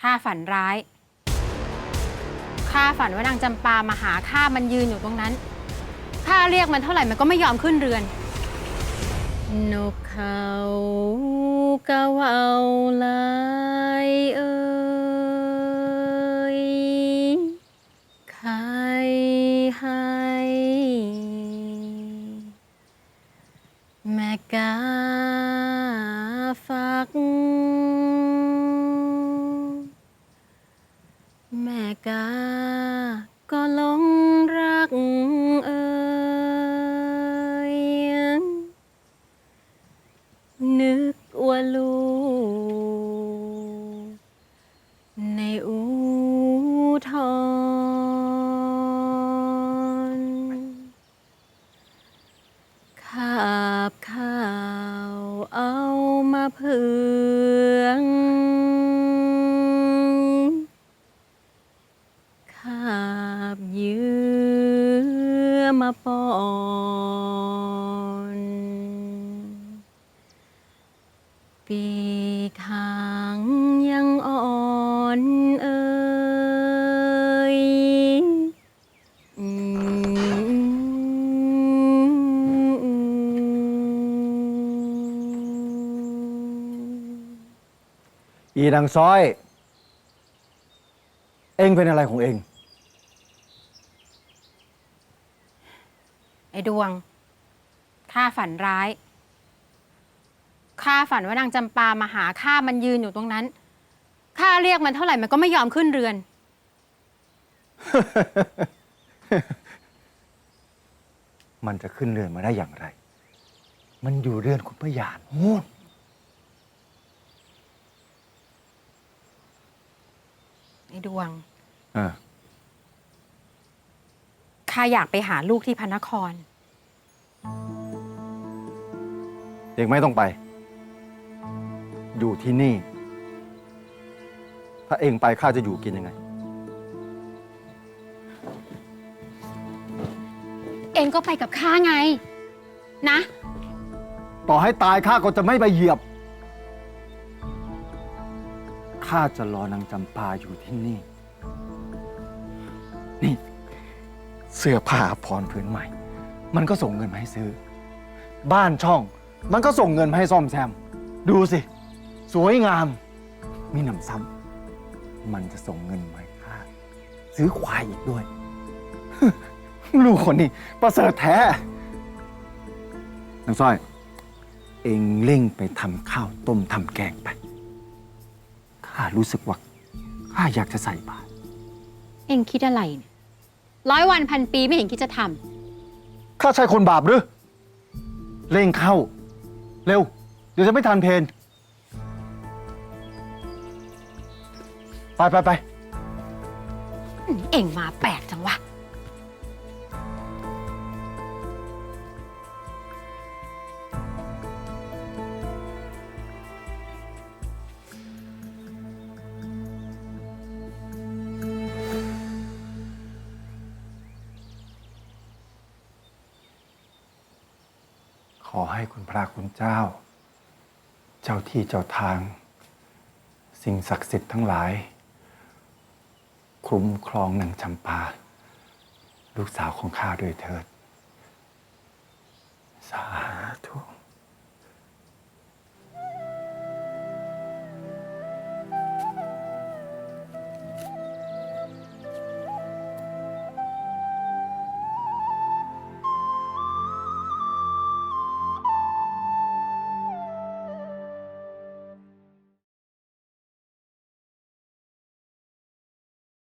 ข้าฝันร้าย ข้าฝันว่านางจำปามาหาข้ามันยืนอยู่ตรงนั้น ข้าเรียกมันเท่าไหร่มันก็ไม่ยอมขึ้นเรือน นกเขากะเว่าลายเอ่ยใครให้ แม่กา กา ก็หลงรักเอ่ยนึกว่าลูกในอูทอนขาบข้าวเอามาเพือง ปอนปีกหางยังอ่อนเอ่ยอีนางซ้อย เองเป็นอะไรของเอง ไอ้ดวงข้าฝันร้ายข้าฝันว่านางจำปามาหาข้ามันยืนอยู่ตรงนั้นข้าเรียกมันเท่าไหร่มันก็ไม่ยอมขึ้นเรือน มันจะขึ้นเรือนมาได้อย่างไร มันอยู่เรือนคุณพยานนู่นไอ้ดวง เออ ข้าอยากไปหาลูกที่พระนครเองไม่ต้องไป อยู่ที่นี่ ถ้าเองไปข้าจะอยู่กินยังไง เองก็ไปกับข้าไง นะ ต่อให้ตายข้าก็จะไม่ไปเหยียบ ข้าจะรอนางจำปาอยู่ที่นี่ นี่ เสื้อผ้าพรผืนใหม่ มันก็ส่งเงินมาให้ซื้อ บ้านช่อง มันก็ส่งเงินมาให้ซ่อมแซม ดูสิ สวยงาม มีหนำซ้ำมันจะส่งเงินมาให้ข้าซื้อควายอีกด้วย ลูกคนนี้ประเสริฐแท้นางสร้อย เองเร่งไปทำข้าวต้มทำแกงไป ข้ารู้สึกว่าข้าอยากจะใส่บาตรเองคิดอะไรเนี่ย ร้อยวันพันปีไม่เห็นคิดจะทข้าใช่คนบาปหรือ เร่งเข้า เร็ว เดี๋ยวจะไม่ทันเพนไปไปไปำเองมาแปลก ขอให้คุณพระคุณเจ้า เจ้าที่เจ้าทาง สิ่งศักดิ์สิทธิ์ทั้งหลาย คุ้มครองนางจำปา ลูกสาวของข้าด้วยเถิด สาธ